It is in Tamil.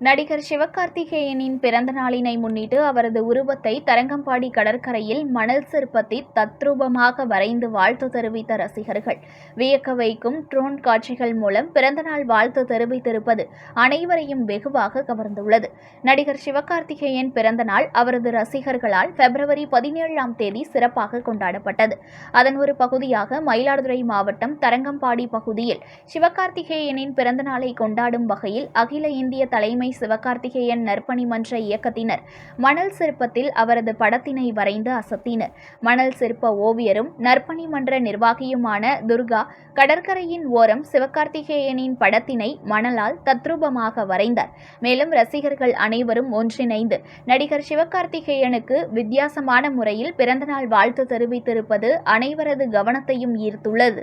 நடிகர் சிவகார்த்திகேயனின் பிறந்த நாளினை முன்னிட்டு அவரது உருவத்தை தரங்கம்பாடி கடற்கரையில் மணல் சிற்பத்தை தத்ரூபமாக வரைந்து வாழ்த்து தெரிவித்த ரசிகர்கள். வியக்க வைக்கும் ட்ரோன் காட்சிகள் மூலம் பிறந்தநாள் வாழ்த்து தெரிவித்திருப்பது அனைவரையும் வெகுவாக கவர்ந்துள்ளது. நடிகர் சிவகார்த்திகேயன் பிறந்த நாள் அவரது ரசிகர்களால் பிப்ரவரி பதினேழாம் தேதி சிறப்பாக கொண்டாடப்பட்டது. அதன் ஒரு பகுதியாக மயிலாடுதுறை மாவட்டம் தரங்கம்பாடி பகுதியில் சிவகார்த்திகேயனின் பிறந்த நாளை கொண்டாடும் வகையில் அகில இந்திய தலைமை சிவகார்த்திகேயன் நற்பணி மன்ற இயக்கத்தினர். மணல் சிற்பத்தில் அவரது படத்தினை வரைந்து அசத்தினர். மணல் சிற்ப ஓவியரும் நற்பணி மன்ற நிர்வாகியுமான துர்கா கடற்கரையின் ஓரம் சிவகார்த்திகேயனின் படத்தினை மணலால் தத்ரூபமாக வரைந்தார். மேலும் ரசிகர்கள் அனைவரும் ஒன்றிணைந்து நடிகர் சிவகார்த்திகேயனுக்கு வித்தியாசமான முறையில் பிறந்தநாள் வாழ்த்து தெரிவித்திருப்பது அனைவரது கவனத்தையும் ஈர்த்துள்ளது.